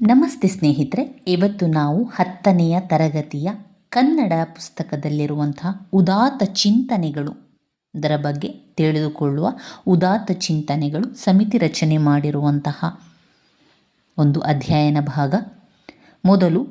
ನಮಸ್ತೆ ಸ್ನೇಹಿತರೆ, ಇವತ್ತು ನಾವು ಹತ್ತನೆಯ ತರಗತಿಯ ಕನ್ನಡ ಪುಸ್ತಕದಲ್ಲಿರುವಂತಹ ಉದಾತ್ತ ಚಿಂತನೆಗಳು. ಅದರ ಬಗ್ಗೆ ತಿಳಿದುಕೊಳ್ಳುವ ಉದಾತ್ತ ಚಿಂತನೆಗಳು ಸಮಿತಿ ರಚನೆ ಮಾಡಿರುವಂತಹ ಒಂದು ಅಧ್ಯಯನ ಭಾಗ. ಮೊದಲು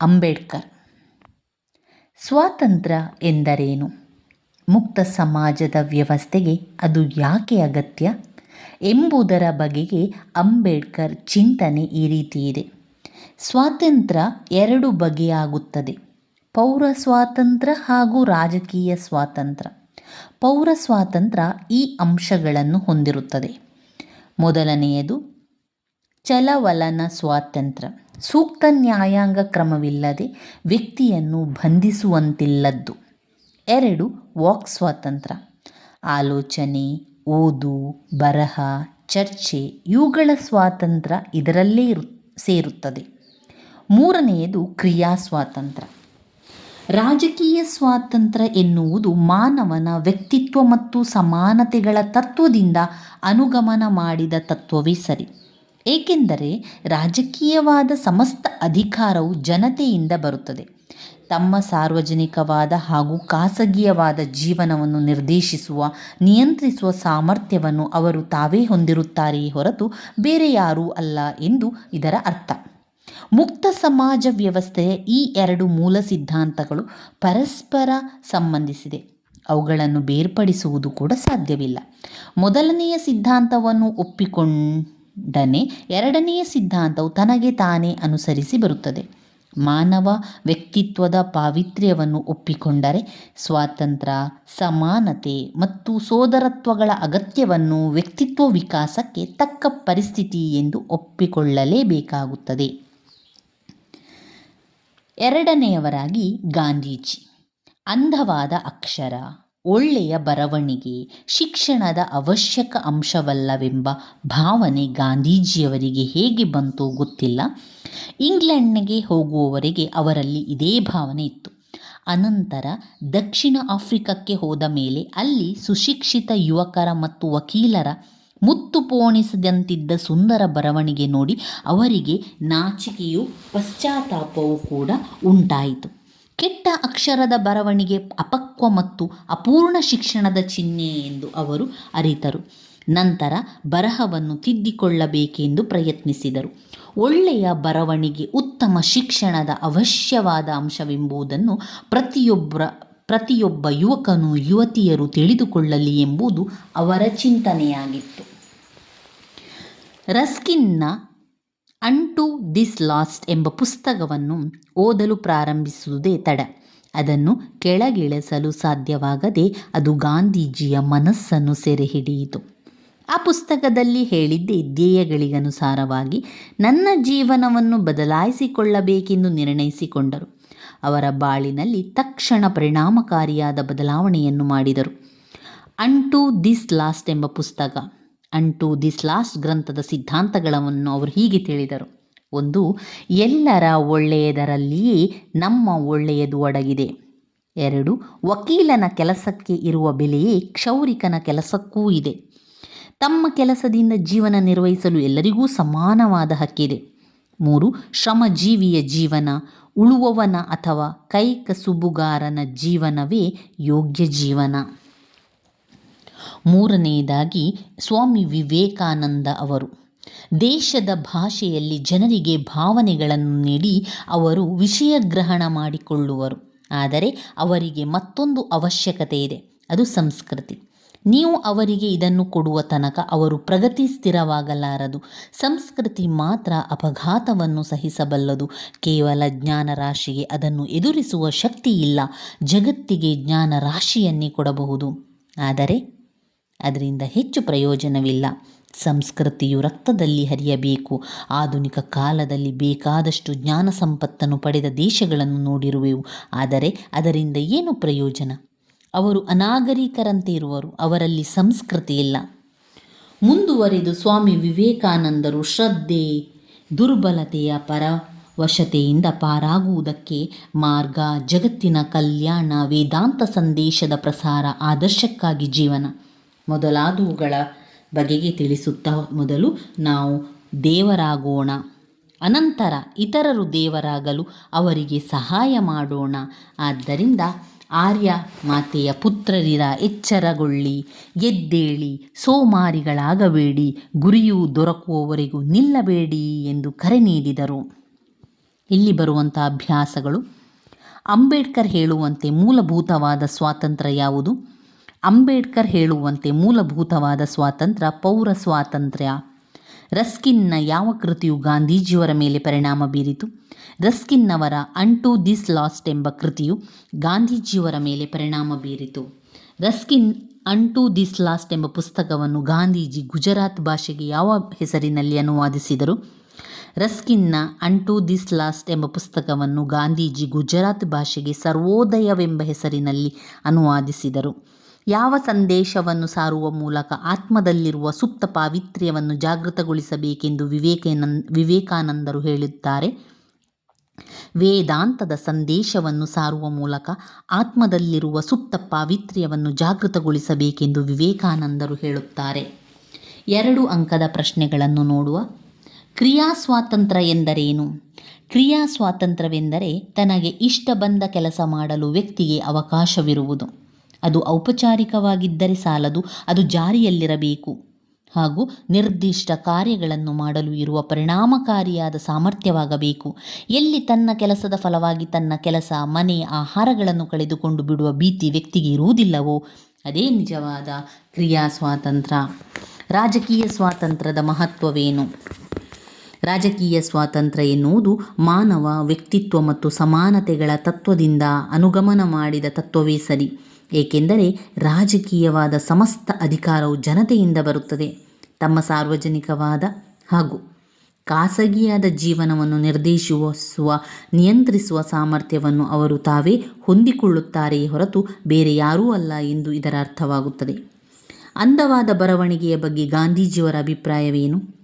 ಅಂಬೇಡ್ಕರ್. ಸ್ವಾತಂತ್ರ್ಯ ಎಂದರೇನು? ಮುಕ್ತ ಸಮಾಜದ ವ್ಯವಸ್ಥೆಗೆ ಅದು ಯಾಕೆ ಅಗತ್ಯ? ಎಂಬುದರ ಬಗೆಗೆ ಅಂಬೇಡ್ಕರ್ ಚಿಂತನೆ ಈ ರೀತಿ ಇದೆ. ಸ್ವಾತಂತ್ರ್ಯ ಎರಡು ಬಗೆಯಾಗುತ್ತದೆ. ಪೌರ ಸ್ವಾತಂತ್ರ್ಯ ಹಾಗೂ ರಾಜಕೀಯ ಸ್ವಾತಂತ್ರ್ಯ. ಪೌರ ಸ್ವಾತಂತ್ರ್ಯ ಈ ಅಂಶಗಳನ್ನು ಹೊಂದಿರುತ್ತದೆ. ಮೊದಲನೆಯದು, ಚಲವಲನ ಸ್ವಾತಂತ್ರ್ಯ. ಸೂಕ್ತ ನ್ಯಾಯಾಂಗ ಕ್ರಮವಿಲ್ಲದೆ ವ್ಯಕ್ತಿಯನ್ನು ಬಂಧಿಸುವಂತಿಲ್ಲದ್ದು. ಎರಡು, ವಾಕ್ ಸ್ವಾತಂತ್ರ್ಯ. ಆಲೋಚನೆ ಓದು, ಬರಹ, ಚರ್ಚೆ ಇವುಗಳ ಸ್ವಾತಂತ್ರ್ಯ ಇದರಲ್ಲೇ ಇರು, ಸೇರುತ್ತದೆ. ಮೂರನೆಯದು ಕ್ರಿಯಾ ಸ್ವಾತಂತ್ರ್ಯ. ರಾಜಕೀಯ ಸ್ವಾತಂತ್ರ್ಯ ಎನ್ನುವುದು ಮಾನವನ ವ್ಯಕ್ತಿತ್ವ ಮತ್ತು ಸಮಾನತೆಗಳ ತತ್ವದಿಂದ ಅನುಗಮನ ಮಾಡಿದ ತತ್ವವೇ ಸರಿ. ಏಕೆಂದರೆ ರಾಜಕೀಯವಾದ ಸಮಸ್ತ ಅಧಿಕಾರವು ಜನತೆಯಿಂದ ಬರುತ್ತದೆ. ತಮ್ಮ ಸಾರ್ವಜನಿಕವಾದ ಹಾಗೂ ಖಾಸಗಿಯವಾದ ಜೀವನವನ್ನು ನಿರ್ದೇಶಿಸುವ, ನಿಯಂತ್ರಿಸುವ ಸಾಮರ್ಥ್ಯವನ್ನು ಅವರು ತಾವೇ ಹೊಂದಿರುತ್ತಾರೆಯೇ ಹೊರತು ಬೇರೆ ಯಾರೂ ಅಲ್ಲ ಎಂದು ಇದರ ಅರ್ಥ. ಮುಕ್ತ ಸಮಾಜ ವ್ಯವಸ್ಥೆಯ ಈ ಎರಡು ಮೂಲ ಸಿದ್ಧಾಂತಗಳು ಪರಸ್ಪರ ಸಂಬಂಧಿಸಿದೆ. ಅವುಗಳನ್ನು ಬೇರ್ಪಡಿಸುವುದು ಕೂಡ ಸಾಧ್ಯವಿಲ್ಲ. ಮೊದಲನೆಯ ಸಿದ್ಧಾಂತವನ್ನು ಒಪ್ಪಿಕೊಂಡನೆ ಎರಡನೆಯ ಸಿದ್ಧಾಂತವು ತನಗೆ ತಾನೇ ಅನುಸರಿಸಿ ಬರುತ್ತದೆ. ಮಾನವ ವ್ಯಕ್ತಿತ್ವದ ಪಾವಿತ್ರ್ಯವನ್ನು ಒಪ್ಪಿಕೊಂಡರೆ ಸ್ವಾತಂತ್ರ್ಯ, ಸಮಾನತೆ ಮತ್ತು ಸೋದರತ್ವಗಳ ಅಗತ್ಯವನ್ನು ವ್ಯಕ್ತಿತ್ವ ವಿಕಾಸಕ್ಕೆ ತಕ್ಕ ಪರಿಸ್ಥಿತಿ ಎಂದು ಒಪ್ಪಿಕೊಳ್ಳಲೇಬೇಕಾಗುತ್ತದೆ. ಎರಡನೆಯವರಾಗಿ ಗಾಂಧೀಜಿ. ಅಂಧವಾದ ಅಕ್ಷರ, ಒಳ್ಳೆಯ ಬರವಣಿಗೆ, ಶಿಕ್ಷಣದ ಅವಶ್ಯಕ ಅಂಶವಲ್ಲವೆಂಬ ಭಾವನೆ ಗಾಂಧೀಜಿಯವರಿಗೆ ಹೇಗೆ ಬಂತೋ ಗೊತ್ತಿಲ್ಲ. ಇಂಗ್ಲೆಂಡ್ಗೆ ಹೋಗುವವರೆಗೆ ಅವರಲ್ಲಿ ಇದೇ ಭಾವನೆ ಇತ್ತು. ಅನಂತರ ದಕ್ಷಿಣ ಆಫ್ರಿಕಕ್ಕೆ ಹೋದ ಮೇಲೆ ಅಲ್ಲಿ ಸುಶಿಕ್ಷಿತ ಯುವಕರ ಮತ್ತು ವಕೀಲರ ಮುತ್ತು ಪೋಣಿಸದಂತಿದ್ದ ಸುಂದರ ಬರವಣಿಗೆ ನೋಡಿ ಅವರಿಗೆ ನಾಚಿಕೆಯು ಪಶ್ಚಾತ್ತಾಪವೂ ಕೂಡ ಉಂಟಾಯಿತು. ಕೆಟ್ಟ ಅಕ್ಷರದ ಬರವಣಿಗೆ ಅಪಕ್ವ ಮತ್ತು ಅಪೂರ್ಣ ಶಿಕ್ಷಣದ ಚಿಹ್ನೆ ಎಂದು ಅವರು ಅರಿತರು. ನಂತರ ಬರಹವನ್ನು ತಿದ್ದಿಕೊಳ್ಳಬೇಕೆಂದು ಪ್ರಯತ್ನಿಸಿದರು. ಒಳ್ಳೆಯ ಬರವಣಿಗೆ ಉತ್ತಮ ಶಿಕ್ಷಣದ ಅವಶ್ಯವಾದ ಅಂಶವೆಂಬುದನ್ನು ಪ್ರತಿಯೊಬ್ಬರ ಪ್ರತಿಯೊಬ್ಬ ಯುವಕನು ಯುವತಿಯರು ತಿಳಿದುಕೊಳ್ಳಲಿ ಎಂಬುದು ಅವರ ಚಿಂತನೆಯಾಗಿತ್ತು. ರಸ್ಕಿನ್ನ ಅಂಟು ದಿಸ್ ಲಾಸ್ಟ್ ಎಂಬ ಪುಸ್ತಕವನ್ನು ಓದಲು ಪ್ರಾರಂಭಿಸುವುದೇ ತಡ. ಅದನ್ನು ಕೆಳಗಿಳಿಸಲು ಸಾಧ್ಯವಾಗದೆ ಅದು ಗಾಂಧೀಜಿಯ ಮನಸ್ಸನ್ನು ಸೆರೆ ಹಿಡಿಯಿತು ಆ ಪುಸ್ತಕದಲ್ಲಿ ಹೇಳಿದ್ದೇ ಧ್ಯೇಯಗಳಿಗನುಸಾರವಾಗಿ ನನ್ನ ಜೀವನವನ್ನು ಬದಲಾಯಿಸಿಕೊಳ್ಳಬೇಕೆಂದು ನಿರ್ಣಯಿಸಿಕೊಂಡರು. ಅವರ ಬಾಳಿನಲ್ಲಿ ತಕ್ಷಣ ಪರಿಣಾಮಕಾರಿಯಾದ ಬದಲಾವಣೆಯನ್ನು ಮಾಡಿದರು. ಅಂಟು ದಿಸ್ ಲಾಸ್ಟ್ ಎಂಬ ಪುಸ್ತಕ, ಅಂಟು ದಿಸ್ ಲಾಸ್ಟ್ ಗ್ರಂಥದ ಸಿದ್ಧಾಂತಗಳನ್ನು ಅವರು ಹೀಗೆ ತಿಳಿದರು. ಒಂದು, ಎಲ್ಲರ ಒಳ್ಳೆಯದರಲ್ಲಿಯೇ ನಮ್ಮ ಒಳ್ಳೆಯದು ಅಡಗಿದೆ ಎರಡು, ವಕೀಲನ ಕೆಲಸಕ್ಕೆ ಇರುವ ಬೆಲೆಯೇ ಕ್ಷೌರಿಕನ ಕೆಲಸಕ್ಕೂ ಇದೆ ತಮ್ಮ ಕೆಲಸದಿಂದ ಜೀವನ ನಿರ್ವಹಿಸಲು ಎಲ್ಲರಿಗೂ ಸಮಾನವಾದ ಹಕ್ಕಿದೆ. ಮೂರು, ಶ್ರಮಜೀವಿಯ ಜೀವನ, ಉಳುವವನ ಅಥವಾ ಕೈಕಸುಬುಗಾರನ ಜೀವನವೇ ಯೋಗ್ಯ ಜೀವನ. ಮೂರನೆಯದಾಗಿ, ಸ್ವಾಮಿ ವಿವೇಕಾನಂದ ಅವರು. ದೇಶದ ಭಾಷೆಯಲ್ಲಿ ಜನರಿಗೆ ಭಾವನೆಗಳನ್ನು ನೀಡಿ ಅವರು ವಿಷಯ ಗ್ರಹಣ ಮಾಡಿಕೊಳ್ಳುವರು. ಆದರೆ ಅವರಿಗೆ ಮತ್ತೊಂದು ಅವಶ್ಯಕತೆ ಇದೆ ಅದು ಸಂಸ್ಕೃತಿ. ನೀವು ಅವರಿಗೆ ಇದನ್ನು ಕೊಡುವ ತನಕ ಅವರು ಪ್ರಗತಿ ಸ್ಥಿರವಾಗಲಾರದು. ಸಂಸ್ಕೃತಿ ಮಾತ್ರ ಅಪಘಾತವನ್ನು ಸಹಿಸಬಲ್ಲದು. ಕೇವಲ ಜ್ಞಾನ ರಾಶಿಗೆ ಅದನ್ನು ಎದುರಿಸುವ ಶಕ್ತಿ ಇಲ್ಲ. ಜಗತ್ತಿಗೆ ಜ್ಞಾನ ರಾಶಿಯನ್ನೇ ಕೊಡಬಹುದು. ಆದರೆ ಅದರಿಂದ ಹೆಚ್ಚು ಪ್ರಯೋಜನವಿಲ್ಲ. ಸಂಸ್ಕೃತಿಯು ರಕ್ತದಲ್ಲಿ ಹರಿಯಬೇಕು. ಆಧುನಿಕ ಕಾಲದಲ್ಲಿ ಬೇಕಾದಷ್ಟು ಜ್ಞಾನ ಸಂಪತ್ತನ್ನು ಪಡೆದ ದೇಶಗಳನ್ನು ನೋಡಿರುವೆವು. ಆದರೆ ಅದರಿಂದ ಏನು ಪ್ರಯೋಜನ? ಅವರು ಅನಾಗರಿಕರಂತೆ ಇರುವರು ಅವರಲ್ಲಿ ಸಂಸ್ಕೃತಿ ಇಲ್ಲ ಮುಂದುವರೆದು ಸ್ವಾಮಿ ವಿವೇಕಾನಂದರು ಶ್ರದ್ಧೆ, ದುರ್ಬಲತೆಯ ಪರವಶತೆಯಿಂದ ಪಾರಾಗುವುದಕ್ಕೆ ಮಾರ್ಗ, ಜಗತ್ತಿನ ಕಲ್ಯಾಣ, ವೇದಾಂತ ಸಂದೇಶದ ಪ್ರಸಾರ, ಆದರ್ಶಕ್ಕಾಗಿ ಜೀವನ ಮೊದಲಾದವುಗಳ ಬಗೆಗೆ ತಿಳಿಸುತ್ತಾ ಮೊದಲು ನಾವು ದೇವರಾಗೋಣ. ಅನಂತರ ಇತರರು ದೇವರಾಗಲು ಅವರಿಗೆ ಸಹಾಯ ಮಾಡೋಣ. ಆದ್ದರಿಂದ ಆರ್ಯ ಮಾತೆಯ ಪುತ್ರರಿರ ಎಚ್ಚರಗೊಳ್ಳಿ, ಎದ್ದೇಳಿ, ಸೋಮಾರಿಗಳಾಗಬೇಡಿ, ಗುರಿಯು ದೊರಕುವವರೆಗೂ ನಿಲ್ಲಬೇಡಿ ಎಂದು ಕರೆ ನೀಡಿದರು. ಇಲ್ಲಿ ಬರುವಂಥ ಅಭ್ಯಾಸಗಳು. ಅಂಬೇಡ್ಕರ್ ಹೇಳುವಂತೆ ಮೂಲಭೂತವಾದ ಸ್ವಾತಂತ್ರ್ಯ ಯಾವುದು? ಅಂಬೇಡ್ಕರ್ ಹೇಳುವಂತೆ ಮೂಲಭೂತವಾದ ಸ್ವಾತಂತ್ರ್ಯ ಪೌರ ಸ್ವಾತಂತ್ರ್ಯ. ರಸ್ಕಿನ್ನ ಯಾವ ಕೃತಿಯು ಗಾಂಧೀಜಿಯವರ ಮೇಲೆ ಪರಿಣಾಮ ಬೀರಿತು? ರಸ್ಕಿನ್ನವರ ಅನ್ ಟು ದಿಸ್ ಲಾಸ್ಟ್ ಎಂಬ ಕೃತಿಯು ಗಾಂಧೀಜಿಯವರ ಮೇಲೆ ಪರಿಣಾಮ ಬೀರಿತು. ರಸ್ಕಿನ್ ಅಂಟು ದಿಸ್ ಲಾಸ್ಟ್ ಎಂಬ ಪುಸ್ತಕವನ್ನು ಗಾಂಧೀಜಿ ಗುಜರಾತ್ ಭಾಷೆಗೆ ಯಾವ ಹೆಸರಿನಲ್ಲಿ ಅನುವಾದಿಸಿದರು? ರಸ್ಕಿನ್ನ ಅನ್ ಟು ದಿಸ್ ಲಾಸ್ಟ್ ಎಂಬ ಪುಸ್ತಕವನ್ನು ಗಾಂಧೀಜಿ ಗುಜರಾತ್ ಭಾಷೆಗೆ ಸರ್ವೋದಯವೆಂಬ ಹೆಸರಿನಲ್ಲಿ ಅನುವಾದಿಸಿದರು. ಯಾವ ಸಂದೇಶವನ್ನು ಸಾರುವ ಮೂಲಕ ಆತ್ಮದಲ್ಲಿರುವ ಸುಪ್ತ ಪಾವಿತ್ರ್ಯವನ್ನು ಜಾಗೃತಗೊಳಿಸಬೇಕೆಂದು ವಿವೇಕನನ್ ವಿವೇಕಾನಂದರು ಹೇಳುತ್ತಾರೆ ವೇದಾಂತದ ಸಂದೇಶವನ್ನು ಸಾರುವ ಮೂಲಕ ಆತ್ಮದಲ್ಲಿರುವ ಸುಪ್ತ ಪಾವಿತ್ರ್ಯವನ್ನು ಜಾಗೃತಗೊಳಿಸಬೇಕೆಂದು ವಿವೇಕಾನಂದರು ಹೇಳುತ್ತಾರೆ. ಎರಡು ಅಂಕದ ಪ್ರಶ್ನೆಗಳನ್ನು ನೋಡುವ. ಕ್ರಿಯಾ ಸ್ವಾತಂತ್ರ್ಯ ಎಂದರೇನು? ಕ್ರಿಯಾ ಸ್ವಾತಂತ್ರ್ಯವೆಂದರೆ ತನಗೆ ಇಷ್ಟ ಬಂದ ಕೆಲಸ ಮಾಡಲು ವ್ಯಕ್ತಿಗೆ ಅವಕಾಶವಿರುವುದು. ಅದು ಔಪಚಾರಿಕವಾಗಿದ್ದರೆ ಸಾಲದು, ಅದು ಜಾರಿಯಲ್ಲಿರಬೇಕು. ಹಾಗೂ ನಿರ್ದಿಷ್ಟ ಕಾರ್ಯಗಳನ್ನು ಮಾಡಲು ಇರುವ ಪರಿಣಾಮಕಾರಿಯಾದ ಸಾಮರ್ಥ್ಯವಾಗಬೇಕು. ಎಲ್ಲಿ ತನ್ನ ಕೆಲಸದ ಫಲವಾಗಿ ತನ್ನ ಕೆಲಸ, ಮನೆ, ಆಹಾರಗಳನ್ನು ಕಳೆದುಕೊಂಡು ಬಿಡುವ ಭೀತಿ ವ್ಯಕ್ತಿಗೆ ಇರುವುದಿಲ್ಲವೋ? ಅದೇ ನಿಜವಾದ ಕ್ರಿಯಾ ಸ್ವಾತಂತ್ರ್ಯ ರಾಜಕೀಯ ಸ್ವಾತಂತ್ರ್ಯದ ಮಹತ್ವವೇನು? ರಾಜಕೀಯ ಸ್ವಾತಂತ್ರ್ಯ ಎನ್ನುವುದು ಮಾನವ ವ್ಯಕ್ತಿತ್ವ ಮತ್ತು ಸಮಾನತೆಗಳ ತತ್ವದಿಂದ ಅನುಗಮನ ಮಾಡಿದ ತತ್ವವೇ ಸರಿ. ಏಕೆಂದರೆ ರಾಜಕೀಯವಾದ ಸಮಸ್ತ ಅಧಿಕಾರವು ಜನತೆಯಿಂದ ಬರುತ್ತದೆ. ತಮ್ಮ ಸಾರ್ವಜನಿಕವಾದ ಹಾಗೂ ಖಾಸಗಿಯಾದ ಜೀವನವನ್ನು ನಿರ್ದೇಶಿಸುವ, ನಿಯಂತ್ರಿಸುವ ಸಾಮರ್ಥ್ಯವನ್ನು ಅವರು ತಾವೇ ಹೊಂದಿಕೊಳ್ಳುತ್ತಾರೆಯೇ ಹೊರತು ಬೇರೆ ಯಾರೂ ಅಲ್ಲ ಎಂದು ಇದರ ಅರ್ಥವಾಗುತ್ತದೆ. ಅಂದವಾದ ಬರವಣಿಗೆಯ ಬಗ್ಗೆ ಗಾಂಧೀಜಿಯವರ ಅಭಿಪ್ರಾಯವೇನು?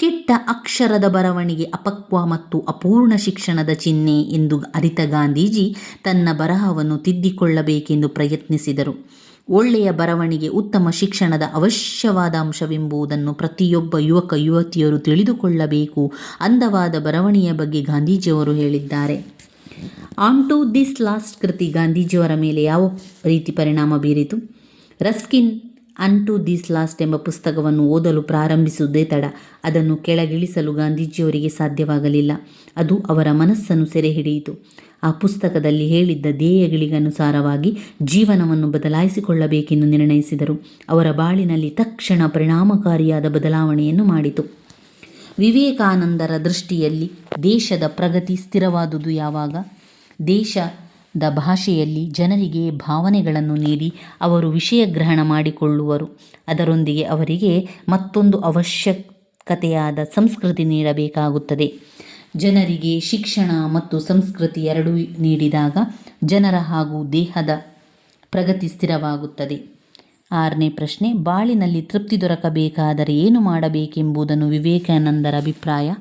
ಕೆಟ್ಟ ಅಕ್ಷರದ ಬರವಣಿಗೆ ಅಪಕ್ವ ಮತ್ತು ಅಪೂರ್ಣ ಶಿಕ್ಷಣದ ಚಿಹ್ನೆ ಎಂದು ಅರಿತ ಗಾಂಧೀಜಿ ತನ್ನ ಬರಹವನ್ನು ತಿದ್ದಿಕೊಳ್ಳಬೇಕೆಂದು ಪ್ರಯತ್ನಿಸಿದರು. ಒಳ್ಳೆಯ ಬರವಣಿಗೆ ಉತ್ತಮ ಶಿಕ್ಷಣದ ಅವಶ್ಯವಾದ ಅಂಶವೆಂಬುದನ್ನು ಪ್ರತಿಯೊಬ್ಬ ಯುವಕ, ಯುವತಿಯರು ತಿಳಿದುಕೊಳ್ಳಬೇಕು ಅಂದವಾದ ಬರವಣಿಗೆಯ ಬಗ್ಗೆ ಗಾಂಧೀಜಿಯವರು ಹೇಳಿದ್ದಾರೆ. ಆನ್ ಟು ದಿಸ್ ಲಾಸ್ಟ್ ಕೃತಿ ಗಾಂಧೀಜಿಯವರ ಮೇಲೆ ಯಾವ ರೀತಿ ಪರಿಣಾಮ ಬೀರಿತು? Ruskin unto this last ಎಂಬ ಪುಸ್ತಕವನ್ನು ಓದಲು ಪ್ರಾರಂಭಿಸುವುದೇ ತಡ. ಅದನ್ನು ಕೆಳಗಿಳಿಸಲು ಗಾಂಧೀಜಿಯವರಿಗೆ ಸಾಧ್ಯವಾಗಲಿಲ್ಲ. ಅದು ಅವರ ಮನಸ್ಸನ್ನು ಸೆರೆ ಹಿಡಿಯಿತು ಆ ಪುಸ್ತಕದಲ್ಲಿ ಹೇಳಿದ್ದ ಧ್ಯೇಯಗಳಿಗನುಸಾರವಾಗಿ ಜೀವನವನ್ನು ಬದಲಾಯಿಸಿಕೊಳ್ಳಬೇಕೆಂದು ನಿರ್ಣಯಿಸಿದರು. ಅವರ ಬಾಳಿನಲ್ಲಿ ತಕ್ಷಣ ಪರಿಣಾಮಕಾರಿಯಾದ ಬದಲಾವಣೆಯನ್ನು ಮಾಡಿತು. ವಿವೇಕಾನಂದರ ದೃಷ್ಟಿಯಲ್ಲಿ ದೇಶದ ಪ್ರಗತಿ ಸ್ಥಿರವಾದುದು ಯಾವಾಗ? ದೇಶದ ಭಾಷೆಯಲ್ಲಿ ಜನರಿಗೆ ಭಾವನೆಗಳನ್ನು ನೀಡಿ ಅವರು ವಿಷಯ ಗ್ರಹಣ ಮಾಡಿಕೊಳ್ಳುವರು. ಅದರೊಂದಿಗೆ ಅವರಿಗೆ ಮತ್ತೊಂದು ಅವಶ್ಯಕತೆಯಾದ ಸಂಸ್ಕೃತಿ ನೀಡಬೇಕಾಗುತ್ತದೆ. ಜನರಿಗೆ ಶಿಕ್ಷಣ ಮತ್ತು ಸಂಸ್ಕೃತಿ ಎರಡೂ ನೀಡಿದಾಗ ಜನರ ಹಾಗೂ ದೇಹದ ಪ್ರಗತಿ ಸ್ಥಿರವಾಗುತ್ತದೆ. ಆರನೇ ಪ್ರಶ್ನೆ, ಬಾಳಿನಲ್ಲಿ ತೃಪ್ತಿ ದೊರಕಬೇಕಾದರೆ ಏನು ಮಾಡಬೇಕೆಂಬುದನ್ನು ವಿವೇಕಾನಂದರ ಅಭಿಪ್ರಾಯ.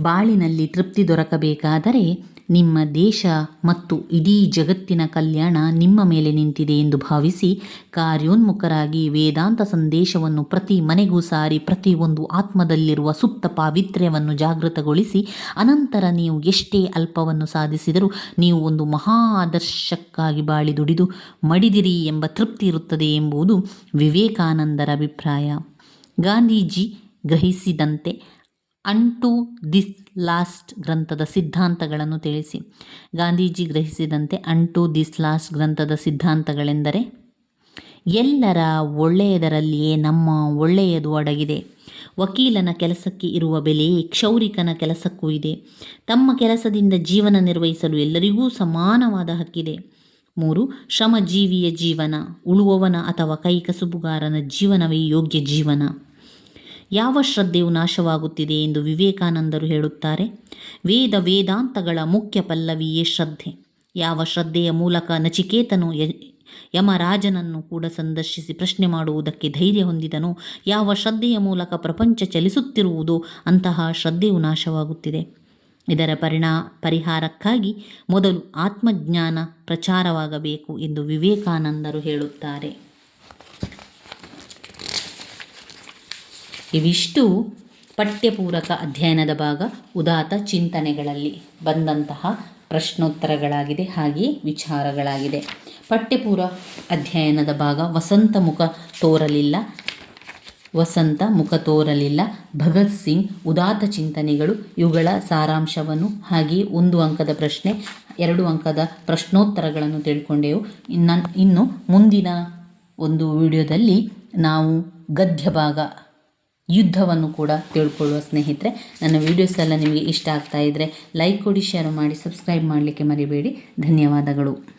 ಬಾಳಿನಲ್ಲಿ ತೃಪ್ತಿ ದೊರಕಬೇಕಾದರೆ ನಿಮ್ಮ ದೇಶ ಮತ್ತು ಇಡೀ ಜಗತ್ತಿನ ಕಲ್ಯಾಣ ನಿಮ್ಮ ಮೇಲೆ ನಿಂತಿದೆ ಎಂದು ಭಾವಿಸಿ ಕಾರ್ಯೋನ್ಮುಖರಾಗಿ ವೇದಾಂತ ಸಂದೇಶವನ್ನು ಪ್ರತಿ ಮನೆಗೂ ಸಾರಿ ಪ್ರತಿಯೊಂದು ಆತ್ಮದಲ್ಲಿರುವ ಸುಪ್ತ ಪಾವಿತ್ರ್ಯವನ್ನು ಜಾಗೃತಗೊಳಿಸಿ ಅನಂತರ ನೀವು ಎಷ್ಟೇ ಅಲ್ಪವನ್ನು ಸಾಧಿಸಿದರೂ ನೀವು ಒಂದು ಮಹಾ ಆದರ್ಶಕ್ಕಾಗಿ ಬಾಳಿ ದುಡಿದು ಮಡಿದಿರಿ ಎಂಬ ತೃಪ್ತಿ ಇರುತ್ತದೆ ಎಂಬುದು ವಿವೇಕಾನಂದರ ಅಭಿಪ್ರಾಯ. ಗಾಂಧೀಜಿ ಗ್ರಹಿಸಿದಂತೆ ಅನ್ ಟು ದಿಸ್ ಲಾಸ್ಟ್ ಗ್ರಂಥದ ಸಿದ್ಧಾಂತಗಳನ್ನು ತಿಳಿಸಿ. ಗಾಂಧೀಜಿ ಗ್ರಹಿಸಿದಂತೆ ಅಂಟು ದಿಸ್ ಲಾಸ್ಟ್ ಗ್ರಂಥದ ಸಿದ್ಧಾಂತಗಳೆಂದರೆ, ಎಲ್ಲರ ಒಳ್ಳೆಯದರಲ್ಲಿಯೇ ನಮ್ಮ ಒಳ್ಳೆಯದು ಅಡಗಿದೆ. ವಕೀಲನ ಕೆಲಸಕ್ಕೆ ಇರುವ ಬೆಲೆ, ಕ್ಷೌರಿಕನ ಕೆಲಸಕ್ಕೂ ಇದೆ. ತಮ್ಮ ಕೆಲಸದಿಂದ ಜೀವನ ನಿರ್ವಹಿಸಲು ಎಲ್ಲರಿಗೂ ಸಮಾನವಾದ ಹಕ್ಕಿದೆ. ಮೂರು, ಶ್ರಮಜೀವಿಯ ಜೀವನ, ಉಳುವವನ ಅಥವಾ ಕೈಕಸುಬುಗಾರನ ಜೀವನವೇ ಯೋಗ್ಯ ಜೀವನ. ಯಾವ ಶ್ರದ್ಧೆಯು ನಾಶವಾಗುತ್ತಿದೆ ಎಂದು ವಿವೇಕಾನಂದರು ಹೇಳುತ್ತಾರೆ. ವೇದ ವೇದಾಂತಗಳ ಮುಖ್ಯ ಪಲ್ಲವಿಯೇ ಶ್ರದ್ಧೆ. ಯಾವ ಶ್ರದ್ಧೆಯ ಮೂಲಕ ನಚಿಕೇತನು ಯಮರಾಜನನ್ನು ಕೂಡ ಸಂದರ್ಶಿಸಿ ಪ್ರಶ್ನೆ ಮಾಡುವುದಕ್ಕೆ ಧೈರ್ಯ ಹೊಂದಿದನು, ಯಾವ ಶ್ರದ್ಧೆಯ ಮೂಲಕ ಪ್ರಪಂಚ ಚಲಿಸುತ್ತಿರುವುದೋ ಅಂತಹ ಶ್ರದ್ಧೆಯು ನಾಶವಾಗುತ್ತಿದೆ. ಇದರ ಪರಿಣಾ, ಪರಿಹಾರಕ್ಕಾಗಿ ಮೊದಲು ಆತ್ಮಜ್ಞಾನ ಪ್ರಚಾರವಾಗಬೇಕು ಎಂದು ವಿವೇಕಾನಂದರು ಹೇಳುತ್ತಾರೆ. ಇವಿಷ್ಟು ಪಠ್ಯಪೂರಕ ಅಧ್ಯಯನದ ಭಾಗ ಉದಾತ ಚಿಂತನೆಗಳಲ್ಲಿ ಬಂದಂತಹ ಪ್ರಶ್ನೋತ್ತರಗಳಾಗಿದೆ ಹಾಗೆ ವಿಚಾರಗಳಾಗಿದೆ. ಪಠ್ಯಪೂರ ಅಧ್ಯಯನದ ಭಾಗ ವಸಂತ ಮುಖ ತೋರಲಿಲ್ಲ. ವಸಂತ ಮುಖ ತೋರಲಿಲ್ಲ. ಭಗತ್ ಸಿಂಗ್ ಉದಾತ ಚಿಂತನೆಗಳು ಇವುಗಳ ಸಾರಾಂಶವನ್ನು ಹಾಗೆಯೇ ಒಂದು ಅಂಕದ ಪ್ರಶ್ನೆ, ಎರಡು ಅಂಕದ ಪ್ರಶ್ನೋತ್ತರಗಳನ್ನು ತಿಳ್ಕೊಂಡೆವು. ಇನ್ನು ಇನ್ನು ಮುಂದಿನ ಒಂದು ವಿಡಿಯೋದಲ್ಲಿ ನಾವು ಗದ್ಯ ಭಾಗ ಯುದ್ಧವನ್ನು ಕೂಡ ತಿಳ್ಕೊಳ್ಳುವ ಸ್ನೇಹಿತರೆ. ನನ್ನ ವೀಡಿಯೋಸ್ ಎಲ್ಲ ನಿಮಗೆ ಇಷ್ಟ ಆಗ್ತಾ ಇದ್ದರೆ ಲೈಕ್ ಕೊಡಿ ಶೇರ್ ಮಾಡಿ ಸಬ್ಸ್ಕ್ರೈಬ್ ಮಾಡಲಿಕ್ಕೆ ಮರಿಬೇಡಿ. ಧನ್ಯವಾದಗಳು.